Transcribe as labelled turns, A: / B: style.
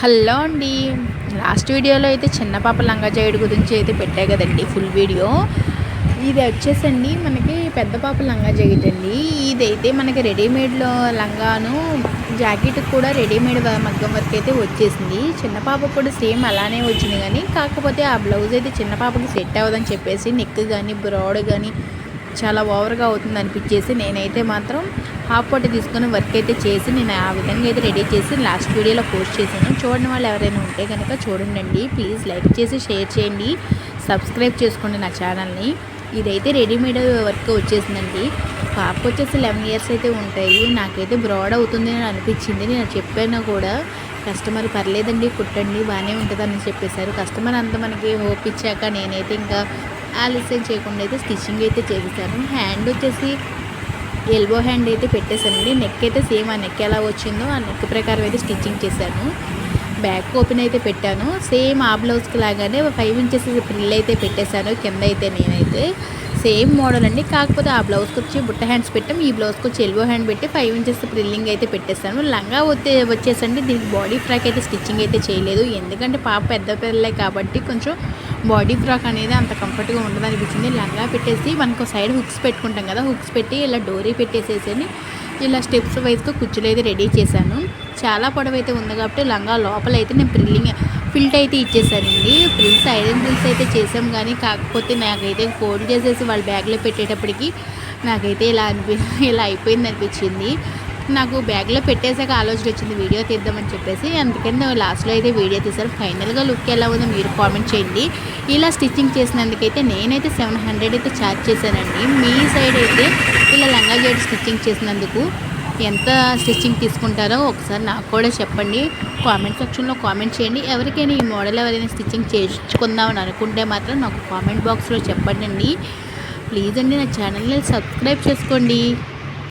A: Hello అండి. Last వీడియోలో అయితే చిన్న పాప లంగా జాకెట్ గురించి అయితే పెట్టా కదండి ఫుల్ వీడియో ఇది వచ్చేసండి మనకి పెద్ద పాప లంగా జాకెట్ అండి. ఇదైతే మనకి రెడీమేడ్లో లంగాను జాకెట్ కూడా రెడీమేడ్ మగ్గం వర్క్ అయితే వచ్చేసింది. చిన్న పాప కూడా సేమ్ అలానే వచ్చింది కానీ కాకపోతే ఆ బ్లౌజ్ అయితే చిన్న పాపకి సెట్ అవ్వదని చెప్పేసి నెక్ కానీ బ్రాడ్ కానీ చాలా ఓవర్గా అవుతుంది అనిపించేసి నేనైతే మాత్రం హాఫ్ పట్టు తీసుకొని వర్క్ అయితే చేసి నేను ఆ విధంగా అయితే రెడీ చేసి లాస్ట్ వీడియోలో పోస్ట్ చేశాను. చూడని వాళ్ళు ఎవరైనా ఉంటే కనుక చూడండి ప్లీజ్ లైక్ చేసి షేర్ చేయండి. సబ్స్క్రైబ్ చేసుకోండి నా ఛానల్ని. ఇదైతే రెడీమేడ్ వర్క్ వచ్చేసిందండి. పాప వచ్చేసి లెవెన్ ఇయర్స్ అయితే ఉంటాయి. నాకైతే బ్రాడ్ అవుతుంది అని అనిపించింది. నేను చెప్పాను కూడా కస్టమర్ పర్లేదండి కుట్టండి బాగానే ఉంటుందని చెప్పేశారు. కస్టమర్ అంతా మనకి హోప్ ఇచ్చాక నేనైతే ఇంకా ఆలస్యం చేయకుండా అయితే స్టిచ్చింగ్ అయితే చేసేసాను. హ్యాండ్ వచ్చేసి ఎల్బో హ్యాండ్ అయితే పెట్టేశానండి. నెక్ అయితే సేమ్ ఆ నెక్ ఎలా వచ్చిందో ఆ నెక్ ప్రకారం అయితే స్టిచ్చింగ్ చేశాను. బ్యాక్ ఓపెన్ అయితే పెట్టాను. సేమ్ ఆ బ్లౌజ్కి లాగానే ఫైవ్ ఇంచెస్ ప్రిల్ అయితే పెట్టేశాను కింద అయితే నేనైతే. సేమ్ మోడల్ అండి. కాకపోతే ఆ బ్లౌజ్కి వచ్చి బుట్ట హ్యాండ్స్ పెట్టాం ఈ బ్లౌజ్కి వచ్చి ఎల్బో హ్యాండ్ పెట్టి ఫైవ్ ఇంచెస్ ప్రిల్లింగ్ అయితే పెట్టేశాను. లంగా వచ్చే వచ్చేసండి. దీనికి బాడీ ఫ్రాక్ అయితే స్టిచ్చింగ్ అయితే చేయలేదు. ఎందుకంటే పాప పెద్ద పిల్లలే కాబట్టి కొంచెం బాడీ ఫ్రాక్ అనేది అంత కంఫర్ట్గా ఉండదు అనిపించింది లంగా పెట్టేసి మనకు సైడ్ హుక్స్ పెట్టుకుంటాం కదా హుక్స్ పెట్టి ఇలా డోరీ పెట్టేసేసి ఇలా స్టెప్స్ వైజ్గా కుచ్చులు అయితే రెడీ చేశాను. చాలా పొడవు అయితే ఉంది కాబట్టి లంగా లోపల అయితే నేను ప్రిల్లింగ్ ఫిల్ట్ అయితే ఇచ్చేసానండి. ప్రిల్స్ ఐరన్ ప్రిల్స్ అయితే చేసాం కానీ కాకపోతే నాకైతే ఫోల్డ్ చేసేసి వాళ్ళ బ్యాగ్లో పెట్టేటప్పటికి నాకైతే ఇలా అనిపి ఇలా అయిపోయింది అనిపించింది నాకు బ్యాగ్లో పెట్టేసాక ఆలోచన వచ్చింది వీడియో తీద్దామని చెప్పేసి. అందుకని నేను లాస్ట్లో అయితే వీడియో తీసాను ఫైనల్గా లుక్ ఎలా ఉందో మీరు కామెంట్ చేయండి. ఇలా స్టిచ్చింగ్ చేసినందుకైతే నేనైతే సెవెన్ హండ్రెడ్ అయితే ఛార్జ్ చేశానండి. మీ సైడ్ అయితే ఇలా లంగా జాకెట్ స్టిచ్చింగ్ చేసినందుకు ఎంత స్టిచ్చింగ్ తీసుకుంటారో ఒకసారి నాకు కూడా చెప్పండి. కామెంట్ సెక్షన్లో కామెంట్ చేయండి. ఎవరికైనా ఈ మోడల్ ఎవరైనా స్టిచ్చింగ్ చేయించుకుందామని అనుకుంటే మాత్రం నాకు కామెంట్ బాక్స్లో చెప్పండి ప్లీజ్ అండి నా ఛానల్ని సబ్స్క్రైబ్ చేసుకోండి.